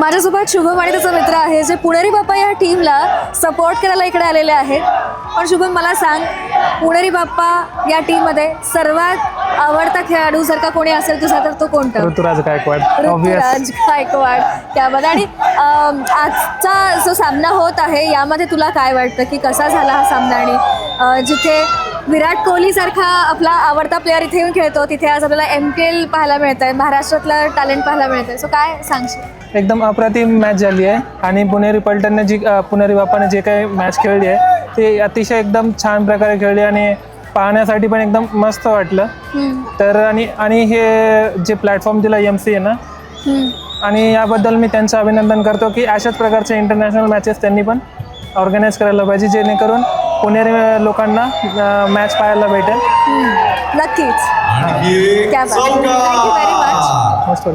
माझ्यासोबत शुभम आणि त्याचा मित्र आहे जे पुणेरी बाप्पा या टीमला सपोर्ट करायला इकडे आलेले आहेत. पण शुभम मला सांग पुणेरी बाप्पा या टीममध्ये सर्वात आवडता खेळाडू जर का कोणी असेल तुझा तर तो कोणता? ऋतुराज गायकवाड ऋतुराज गायकवाड. त्यामध्ये आणि आजचा जो सामना होत आहे यामध्ये तुला काय वाटतं की कसा झाला हा सामना? आणि जिथे विराट कोहली सारखा आपला आवडता प्लेअर इथे येऊन खेळतो. तिथे आज आपल्याला एम पी एल पाहायला मिळत आहे महाराष्ट्रातलं टॅलेंट पाहायला मिळत आहे सो काय सांगशील? एकदम अप्रतिम मॅच झाली आहे. आणि पुणेरी पलटनने जी पुणेरी बापाने जे काही मॅच खेळली आहे ते अतिशय एकदम छान प्रकारे खेळली आणि पाहण्यासाठी पण एकदम मस्त वाटलं. तर आणि आणि हे जे प्लॅटफॉर्म दिला एम सी ना हम्म. आणि याबद्दल मी त्यांचं अभिनंदन करतो की अशाच प्रकारचे इंटरनॅशनल मॅचेस त्यांनी पण ऑर्गनाईज करायला पाहिजे जेणेकरून पुणेरी लोकांना मॅच पाहायला भेटेल. नक्कीच. क्या बात. मस्त